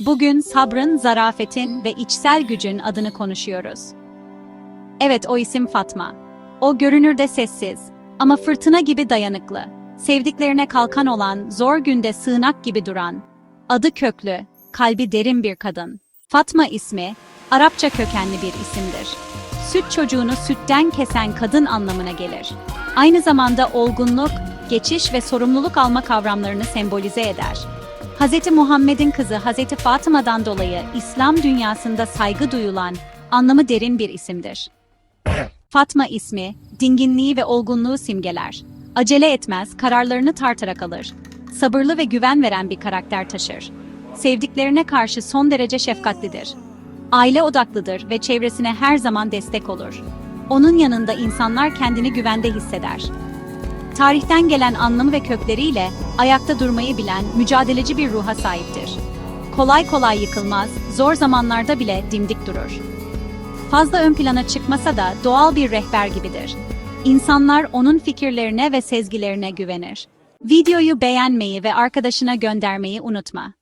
Bugün sabrın, zarafetin ve içsel gücün adını konuşuyoruz. Evet, o isim Fatma. O görünürde sessiz ama fırtına gibi dayanıklı. Sevdiklerine kalkan olan, zor günde sığınak gibi duran. Adı köklü, kalbi derin bir kadın. Fatma ismi, Arapça kökenli bir isimdir. Süt çocuğunu sütten kesen kadın anlamına gelir. Aynı zamanda olgunluk, geçiş ve sorumluluk alma kavramlarını sembolize eder. Hz. Muhammed'in kızı Hz. Fatıma'dan dolayı İslam dünyasında saygı duyulan, anlamı derin bir isimdir. Fatma ismi, dinginliği ve olgunluğu simgeler. Acele etmez, kararlarını tartarak alır. Sabırlı ve güven veren bir karakter taşır. Sevdiklerine karşı son derece şefkatlidir. Aile odaklıdır ve çevresine her zaman destek olur. Onun yanında insanlar kendini güvende hisseder. Tarihten gelen anlamı ve kökleriyle ayakta durmayı bilen mücadeleci bir ruha sahiptir. Kolay kolay yıkılmaz, zor zamanlarda bile dimdik durur. Fazla ön plana çıkmasa da doğal bir rehber gibidir. İnsanlar onun fikirlerine ve sezgilerine güvenir. Videoyu beğenmeyi ve arkadaşına göndermeyi unutma.